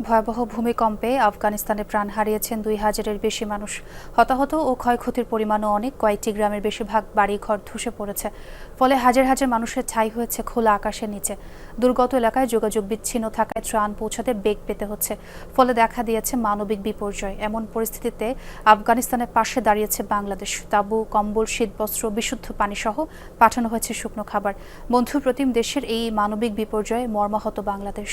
ভয়াবহ ভূমিকম্পে আফগানিস্তানে প্রাণ হারিয়েছেন দুই হাজারের বেশি মানুষ। হতাহত ও ক্ষয়ক্ষতির পরিমাণও অনেক, কয়েকটি গ্রামের বেশিরভাগ বাড়িঘর ধসে পড়েছে। ফলে হাজার হাজার মানুষের ছাই হয়েছে খোলা আকাশের নিচে। দুর্গত এলাকায় যোগাযোগ বিচ্ছিন্ন থাকায় ত্রাণ পৌঁছাতে বেগ পেতে হচ্ছে। ফলে দেখা দিয়েছে মানবিক বিপর্যয়। এমন পরিস্থিতিতে আফগানিস্তানের পাশে দাঁড়িয়েছে বাংলাদেশ। তাবু, কম্বল, শীতবস্ত্র, বিশুদ্ধ পানি সহ পাঠানো হয়েছে শুকনো খাবার। বন্ধু প্রতিম দেশের এই মানবিক বিপর্যয়ে মর্মাহত বাংলাদেশ।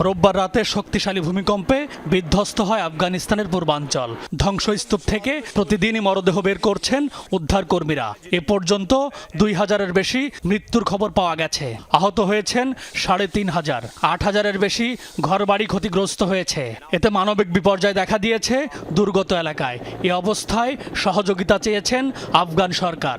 রোববার রাতে শক্তিশালী ভূমিকম্পে বিধ্বস্ত হয় আফগানিস্তানের পূর্বাঞ্চল। ধ্বংসস্তূপ থেকে প্রতিদিনই মরদেহ বের করছেন উদ্ধার কর্মীরা এ পর্যন্ত দুই হাজারের বেশি মৃত্যুর খবর পাওয়া গেছে। আহত হয়েছেন সাড়ে তিন হাজার। আট হাজারের বেশি ঘরবাড়ি ক্ষতিগ্রস্ত হয়েছে। এতে মানবিক বিপর্যয় দেখা দিয়েছে দুর্গত এলাকায়। এ অবস্থায় সহযোগিতা চেয়েছেন আফগান সরকার।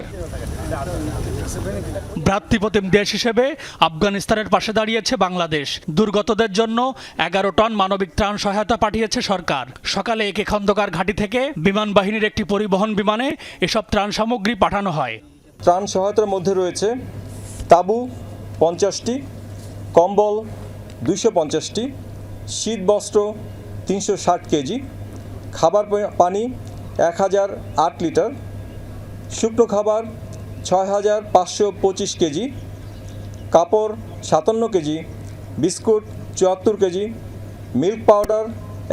ভ্রাতৃপ্রতিম দেশ হিসেবে আফগানিস্তানের পাশে দাঁড়িয়েছে বাংলাদেশ। দুর্গতদের জন্য এগারো টন মানবিক ত্রাণ সহায়তা পাঠিয়েছে সরকার। সকালে একে খন্দকার ঘাঁটি থেকে বিমান বাহিনীর একটি পরিবহন বিমানে এসব ত্রাণ সামগ্রী পাঠানো হয়। ত্রাণ সহায়তার মধ্যে রয়েছে তাঁবু পঞ্চাশটি, কম্বল দুইশো পঞ্চাশটি শীত বস্ত্র তিনশো ষাট কেজি, খাবার পানি এক হাজার আট লিটার, শুকনো খাবার ছয় হাজার পাঁচশো পঁচিশ কেজি, কাপড় সাতান্ন কেজি, বিস্কুট চুয়াত্তর কেজি, মিল্ক পাউডার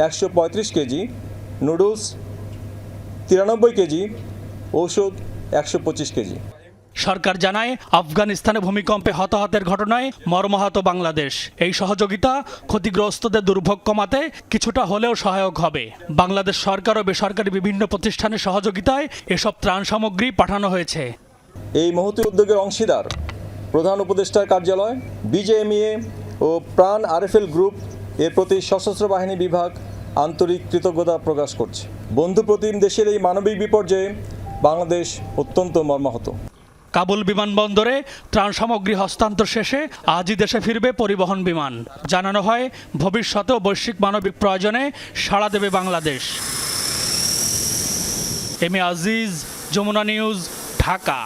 একশো পঁয়ত্রিশ কেজি, নুডলস তিরানব্বই কেজি, ঔষধ একশো পঁচিশ কেজি। সরকার জানায়, আফগানিস্তানে ভূমিকম্পে হতাহতের ঘটনায় মর্মাহত বাংলাদেশ। এই সহযোগিতা ক্ষতিগ্রস্তদের দুর্ভোগ কমাতে কিছুটা হলেও সহায়ক হবে। বাংলাদেশ সরকার ও বেসরকারি বিভিন্ন প্রতিষ্ঠানের সহযোগিতায় এসব ত্রাণ সামগ্রী পাঠানো হয়েছে। এই মহতী উদ্যোগের অংশীদার প্রধান উপদেষ্টার কার্যালয়, বিজেএমইএ ও প্রাণ আরএফএল গ্রুপ এর প্রতি সশস্ত্র বাহিনী বিভাগ আন্তরিক কৃতজ্ঞতা প্রকাশ করছে। বন্ধু প্রতিম দেশের এই মানবিক বিপর্যয়ে বাংলাদেশ অত্যন্ত মর্মাহত। কাবুল বিমানবন্দরে ত্রাণ সামগ্রী হস্তান্তর শেষে আজই দেশে ফিরবে পরিবহন বিমান। জানানো হয় ভবিষ্যতেও বৈশ্বিক মানবিক প্রয়োজনে সাড়া দেবে Bangladesh. M Aziz, Jamuna news Dhaka.